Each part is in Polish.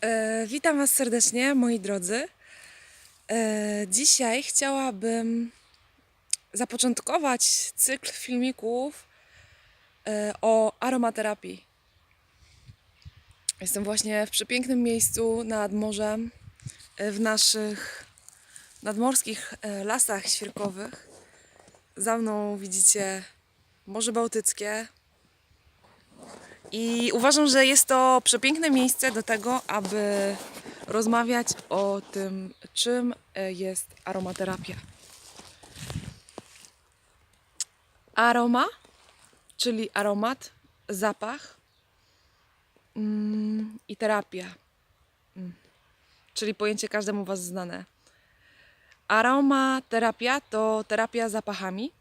E, witam Was serdecznie, moi drodzy. E, dzisiaj chciałabym zapoczątkować cykl filmików e, o aromaterapii. Jestem właśnie w przepięknym miejscu nad morzem, w naszych nadmorskich lasach świerkowych. Za mną widzicie Morze Bałtyckie, i uważam, że jest to przepiękne miejsce do tego, aby rozmawiać o tym, czym e, jest aromaterapia. Aroma, czyli aromat, zapach mm, i terapia, mm, czyli pojęcie każdemu Was znane. Aromaterapia to terapia zapachami.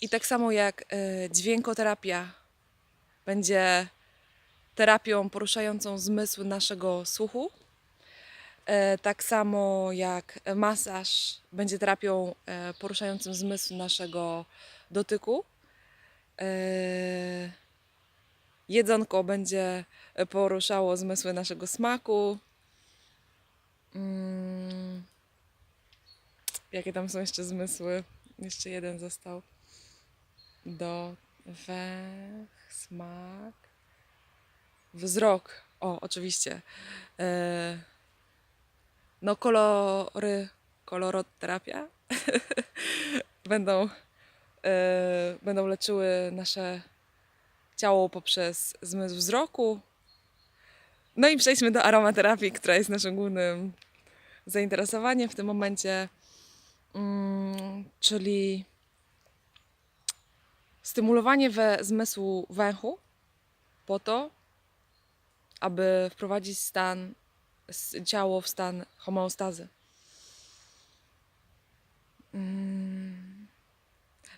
I tak samo jak e, dźwiękoterapia będzie terapią poruszającą zmysły naszego słuchu. E, Tak samo jak masaż będzie terapią e, poruszającą zmysł naszego dotyku. E, Jedzonko będzie poruszało zmysły naszego smaku. Mm. Jakie tam są jeszcze zmysły? Jeszcze jeden został. Do węch, smak, wzrok. O, oczywiście. E, no, kolory, koloroterapia będą, e, będą leczyły nasze ciało poprzez zmysł wzroku. No i przejdźmy do aromaterapii, która jest naszym głównym zainteresowaniem w tym momencie, mm, czyli stymulowanie we zmysłu węchu po to, aby wprowadzić stan, ciało w stan homeostazy. Mm.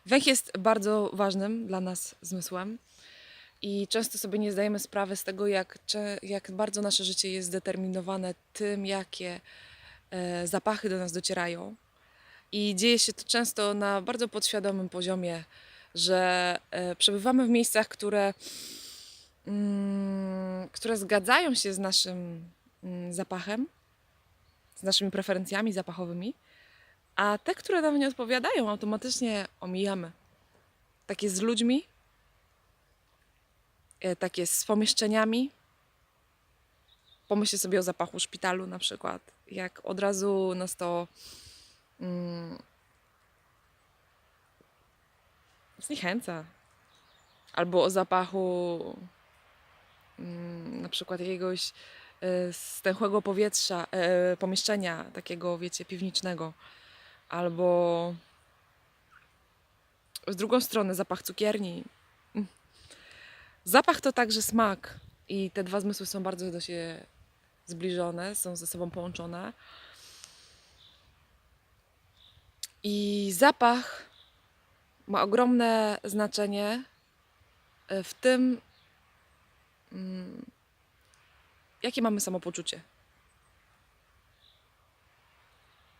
Węch jest bardzo ważnym dla nas zmysłem i często sobie nie zdajemy sprawy z tego, jak, jak bardzo nasze życie jest zdeterminowane tym, jakie e, zapachy do nas docierają. I dzieje się to często na bardzo podświadomym poziomie, że e, przebywamy w miejscach, które, mm, które zgadzają się z naszym mm, zapachem, z naszymi preferencjami zapachowymi, a te, które nam nie odpowiadają, automatycznie omijamy. Tak jest z ludźmi, e, tak jest z pomieszczeniami. Pomyślcie sobie o zapachu szpitalu na przykład, jak od razu nas to mm, zniechęca. Albo o zapachu mm, na przykład jakiegoś e, stęchłego powietrza, e, pomieszczenia takiego, wiecie, piwniczego. Albo z drugą stronę zapach cukierni. Zapach to także smak i te dwa zmysły są bardzo do siebie zbliżone, są ze sobą połączone. I zapach ma ogromne znaczenie e, w tym, mm, jakie mamy samopoczucie.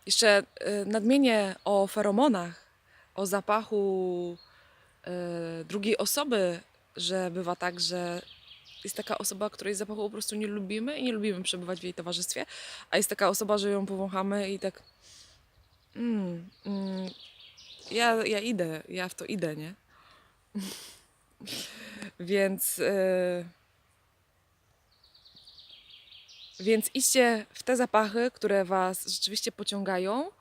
Jeszcze e, nadmienię o feromonach, o zapachu e, drugiej osoby, że bywa tak, że jest taka osoba, której zapachu po prostu nie lubimy i nie lubimy przebywać w jej towarzystwie, a jest taka osoba, że ją powąchamy i tak. Mm, mm, ja, ja idę, ja w to idę, nie? Więc. e, więc idźcie w te zapachy, które Was rzeczywiście pociągają,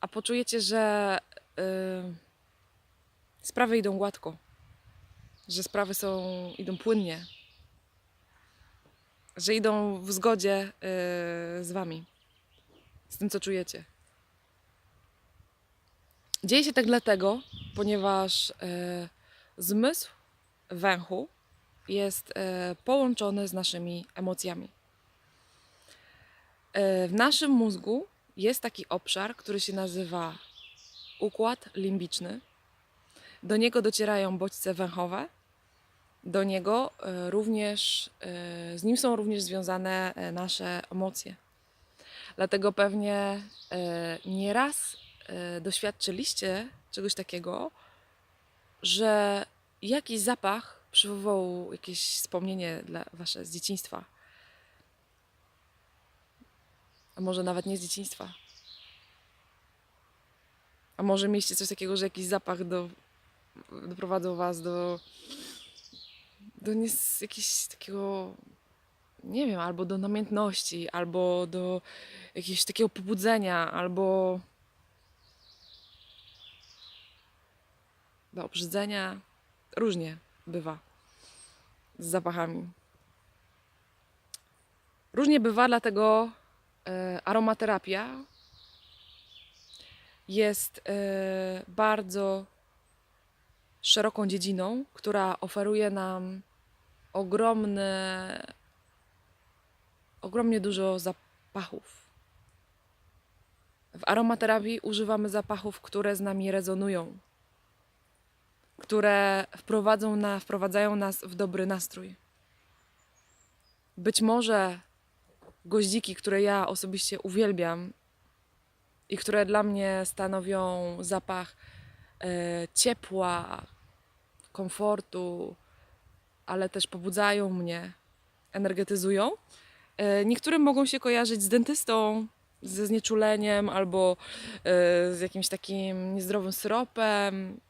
a poczujecie, że e, sprawy idą gładko, że sprawy są, idą płynnie, że idą w zgodzie e, z Wami, z tym, co czujecie. Dzieje się tak dlatego, ponieważ e, zmysł węchu jest e, połączony z naszymi emocjami. E, w naszym mózgu jest taki obszar, który się nazywa układ limbiczny. Do niego docierają bodźce węchowe. Do niego e, również, e, z nim są również związane e, nasze emocje. Dlatego pewnie e, nieraz doświadczyliście czegoś takiego, że jakiś zapach przywołał jakieś wspomnienie dla wasze z dzieciństwa. A może nawet nie z dzieciństwa. A może mieliście coś takiego, że jakiś zapach do, doprowadzał was do, do nies, jakiegoś takiego, nie wiem, albo do namiętności, albo do jakiegoś takiego pobudzenia, albo do obrzydzenia. Różnie bywa z zapachami. Różnie bywa, dlatego e, aromaterapia jest e, bardzo szeroką dziedziną, która oferuje nam ogromne, ogromnie dużo zapachów. W aromaterapii używamy zapachów, które z nami rezonują, które wprowadzą na, wprowadzają nas w dobry nastrój. Być może goździki, które ja osobiście uwielbiam i które dla mnie stanowią zapach e, ciepła, komfortu, ale też pobudzają mnie, energetyzują. E, niektórym mogą się kojarzyć z dentystą, ze znieczuleniem albo e, z jakimś takim niezdrowym syropem,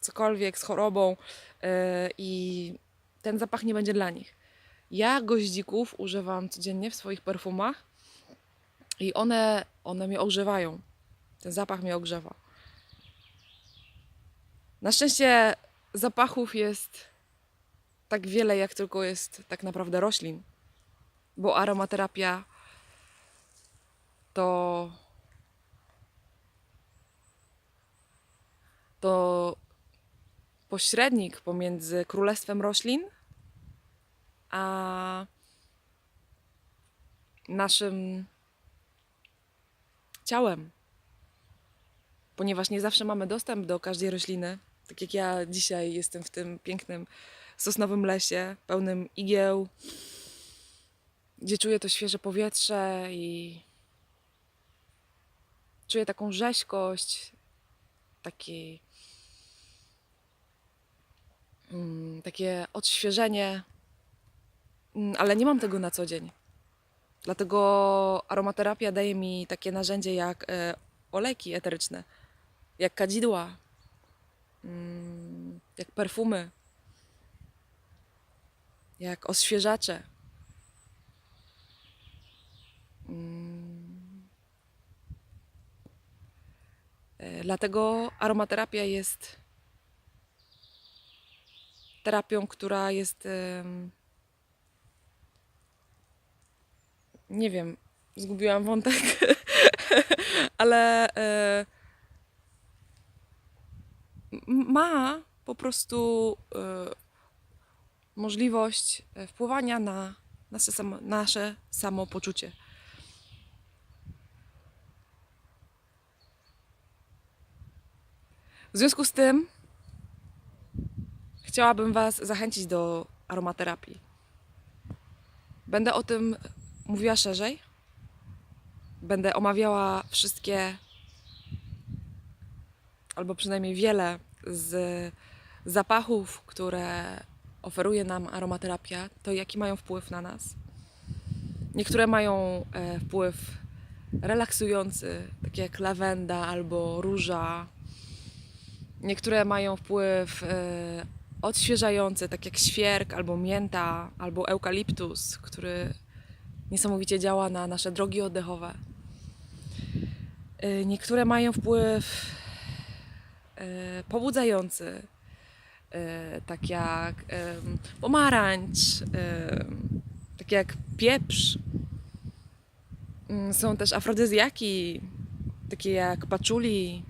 cokolwiek, z chorobą e, i ten zapach nie będzie dla nich. Ja goździków używam codziennie w swoich perfumach i one, one mnie ogrzewają. Ten zapach mnie ogrzewa. Na szczęście zapachów jest tak wiele, jak tylko jest tak naprawdę roślin, bo aromaterapia to to pośrednik pomiędzy królestwem roślin a naszym ciałem. Ponieważ nie zawsze mamy dostęp do każdej rośliny. Tak jak ja dzisiaj jestem w tym pięknym sosnowym lesie, pełnym igieł, gdzie czuję to świeże powietrze i czuję taką rzeźkość, taki, takie odświeżenie, Mm, ale nie mam tego na co dzień. Dlatego aromaterapia daje mi takie narzędzie jak e, olejki eteryczne, jak kadzidła, mm, jak perfumy, jak odświeżacze. Mm. E, Dlatego aromaterapia jest terapią, która jest. Nie wiem, zgubiłam wątek, ale e, ma po prostu e, możliwość e, wpływania na nasze, samo, nasze samopoczucie. W związku z tym chciałabym Was zachęcić do aromaterapii. Będę o tym mówiła szerzej. Będę omawiała wszystkie, albo przynajmniej wiele z zapachów, które oferuje nam aromaterapia, to jaki mają wpływ na nas. Niektóre mają e, wpływ relaksujący, takie jak lawenda albo róża. Niektóre mają wpływ e, odświeżający, tak jak świerk albo mięta albo eukaliptus, który niesamowicie działa na nasze drogi oddechowe. Y, Niektóre mają wpływ y, pobudzający, y, tak jak pomarańcz, tak jak pieprz. Mm, Są też afrodyzjaki, takie jak paczuli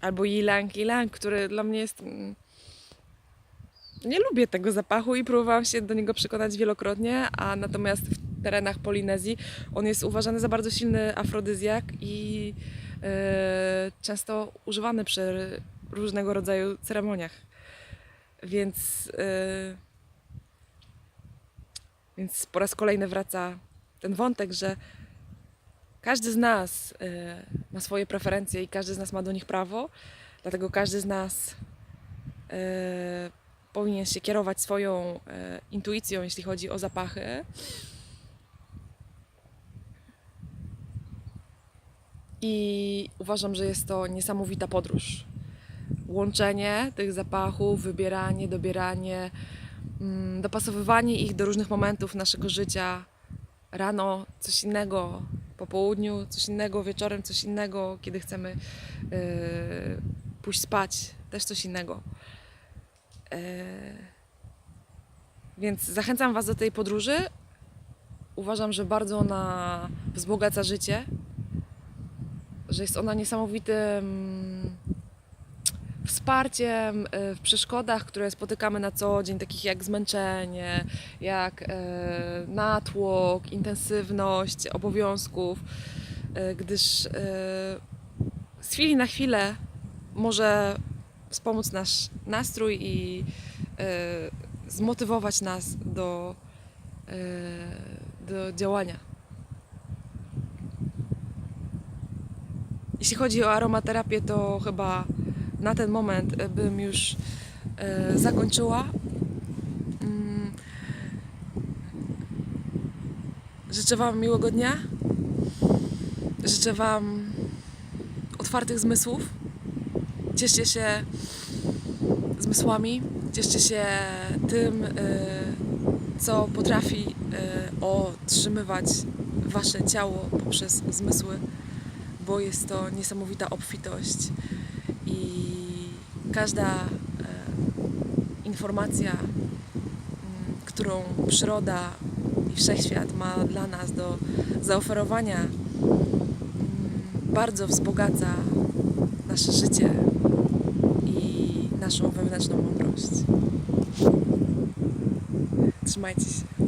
albo ilang ilang, który dla mnie jest mm, nie lubię tego zapachu i próbowałam się do niego przekonać wielokrotnie, a natomiast w terenach Polinezji on jest uważany za bardzo silny afrodyzjak i e, często używany przy różnego rodzaju ceremoniach. Więc, e, więc po raz kolejny wraca ten wątek, że każdy z nas e, ma swoje preferencje i każdy z nas ma do nich prawo, dlatego każdy z nas powinien się kierować swoją e, intuicją, jeśli chodzi o zapachy. I uważam, że jest to niesamowita podróż. Łączenie tych zapachów, wybieranie, dobieranie, mm, dopasowywanie ich do różnych momentów naszego życia. Rano coś innego, po południu coś innego, wieczorem coś innego, kiedy chcemy yy, pójść spać, też coś innego. Yy, więc zachęcam Was do tej podróży. Uważam, że bardzo ona wzbogaca życie, że jest ona niesamowitym wsparciem e, w przeszkodach, które spotykamy na co dzień, takich jak zmęczenie, jak e, natłok, intensywność obowiązków, e, gdyż e, z chwili na chwilę może wspomóc nasz nastrój i e, zmotywować nas do, e, do działania. Jeśli chodzi o aromaterapię, to chyba na ten moment e, bym już zakończyła. Mm. Życzę Wam miłego dnia. Życzę Wam otwartych zmysłów. Cieszcie się zmysłami, cieszcie się tym, e, co potrafi e, otrzymywać Wasze ciało poprzez zmysły, bo jest to niesamowita obfitość i każda e, informacja, mm, którą przyroda i wszechświat ma dla nas do zaoferowania, mm, bardzo wzbogaca nasze życie naszą wewnętrzną mądrość. Trzymajcie się.